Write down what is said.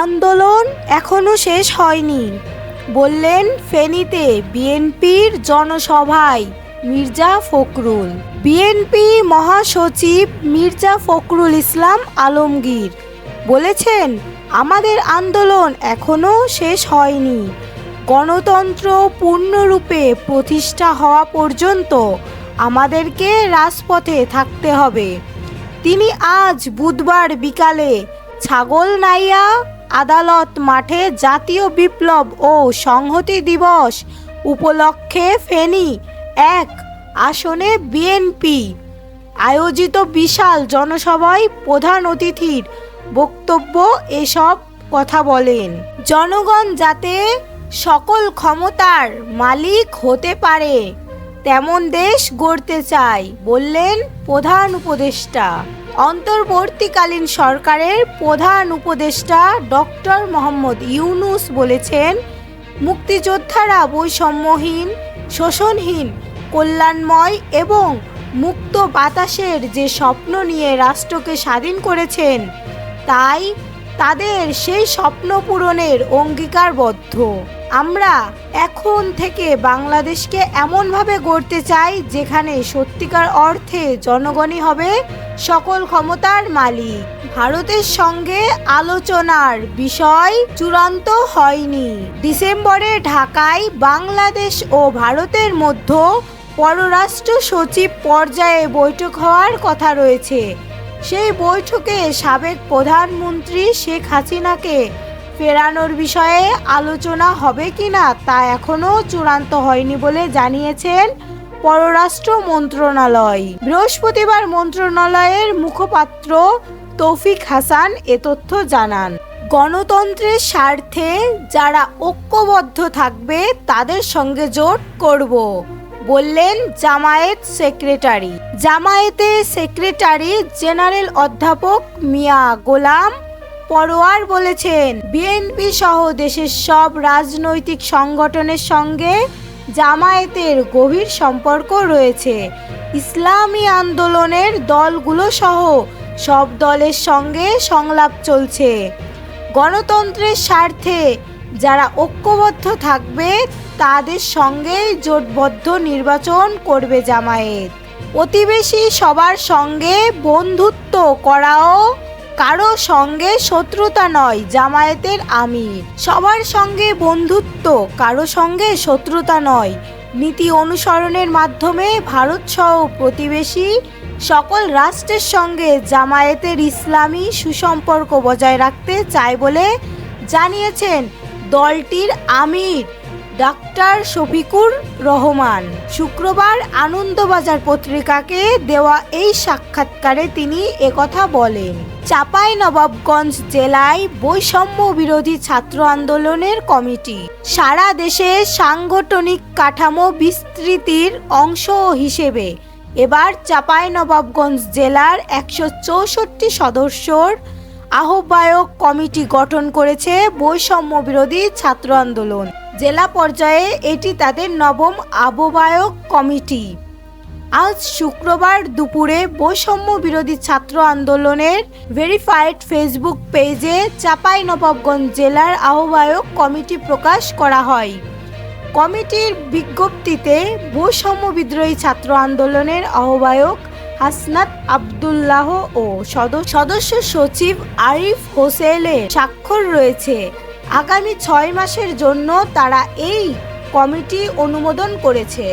আন্দোলন এখনও শেষ হয়নি। বললেন ফেনীতে বিএনপির জনসভায় মির্জা ফখরুল। বিএনপি মহাসচিব মির্জা ফখরুল ইসলাম আলমগীর বলেছেন, আমাদের আন্দোলন এখনও শেষ হয়নি। গণতন্ত্র পূর্ণরূপে প্রতিষ্ঠা হওয়া পর্যন্ত আমাদেরকে রাজপথে থাকতে হবে। তিনি আজ বুধবার বিকালে ছাগলনাইয়া আদালত মাঠে জাতীয় বিপ্লব ও সংহতি দিবস উপলক্ষে ফেনী এক আসনে বিএনপি। আয়োজিত বিশাল জনসভায় প্রধান অতিথির বক্তব্য এসব কথা বলেন। জনগণ যাতে সকল ক্ষমতার মালিক হতে পারে, তেমন দেশ গড়তে চাই বললেন প্রধান উপদেষ্টা। অন্তর্বর্তীকালীন সরকারের প্রধান উপদেষ্টা ডক্টর মোহাম্মদ ইউনুস বলেছেন, মুক্তিযোদ্ধারা বৈষম্যহীন, শোষণহীন, কল্যাণময় এবং মুক্ত বাতাসের যে স্বপ্ন নিয়ে রাষ্ট্রকে স্বাধীন করেছেন, তাই তাদের সেই স্বপ্ন পূরণের অঙ্গীকারবদ্ধ। আমরা এখন থেকে বাংলাদেশকে এমনভাবে গড়তে চাই যেখানে সত্যিকার অর্থে জনগণই হবে সকল ক্ষমতার মালিক। ভারতের সঙ্গে আলোচনার বিষয় চূড়ান্ত হয়নি। ডিসেম্বরে ঢাকায় বাংলাদেশ ও ভারতের মধ্যে পররাষ্ট্র সচিব পর্যায়ে বৈঠক হওয়ার কথা রয়েছে। সেই বৈঠকে সাবেক প্রধানমন্ত্রী শেখ হাসিনাকে ফেরানোর বিষয়ে আলোচনা হবে কি না তা এখনও চূড়ান্ত হয়নি বলে জানিয়েছেন পররাষ্ট্র মন্ত্রণালয়। বৃহস্পতিবার মন্ত্রণালয়ের মুখপাত্র তৌফিক হাসান এ তথ্য জানান। গণতন্ত্রের স্বার্থে যারা ঐক্যবদ্ধ থাকবে তাদের সঙ্গে জোট করব, বললেন Jamaat secretary. Jamaate secretary general অধ্যাপক মিয়া গোলাম পরোয়ার বলেছেন বিএনপি সহ দেশের সব রাজনৈতিক সংগঠনের সঙ্গে জামায়াতের গভীর সম্পর্ক রয়েছে। ইসলামী আন্দোলনের দলগুলো সহ সব দলের সঙ্গে সংলাপ চলছে। গণতন্ত্রের স্বার্থে যারা ঐক্যবদ্ধ থাকবে, তাদের সঙ্গেই জোটবদ্ধ নির্বাচন করবে জামায়াত। প্রতিবেশী সবার সঙ্গে বন্ধুত্ব করাও কারও সঙ্গে শত্রুতা নয়, জামায়াতের আমির। সবার সঙ্গে বন্ধুত্ব, কারও সঙ্গে শত্রুতা নয়। নীতি অনুসরণের মাধ্যমে ভারত সহ প্রতিবেশী সকল রাষ্ট্রের সঙ্গে জামায়াতের ইসলামী সুসম্পর্ক বজায় রাখতে চায় বলে জানিয়েছেন দলটির আমির। ডাক্তার শফিকুর রহমান। শুক্রবার আনন্দবাজার পত্রিকাকে দেওয়া এই সাক্ষাৎকারে তিনি একথা বলেন চাপাই নবাবগঞ্জ জেলায় বৈষম্য বিরোধী ছাত্র আন্দোলনের কমিটি। সারা দেশে সাংগঠনিক কাঠামো বিস্তৃতির অংশ হিসেবে এবার চাপাই নবাবগঞ্জ জেলার একশো চৌষট্টি সদস্যর আহ্বায়ক কমিটি গঠন করেছে বৈষম্য বিরোধী ছাত্র আন্দোলন। জেলা পর্যায়ে এটি তাদের নবম আহ্বায়ক কমিটি। আজ শুক্রবার দুপুরে বৈষম্য বিরোধী ছাত্র আন্দোলনের ভেরিফাইড ফেসবুক পেজে চাপাই নবাবগঞ্জ জেলার আহ্বায়ক কমিটি প্রকাশ করা হয়। কমিটির বিজ্ঞপ্তিতে বৈষম্য বিদ্রোহী ছাত্র আন্দোলনের আহ্বায়ক হাসনাত আবদুল্লাহ ও সদ- সদস্য সচিব আরিফ হোসেনের স্বাক্ষর রয়েছে। আগামী ছয় মাসের জন্য তারা এই কমিটি অনুমোদন করেছে।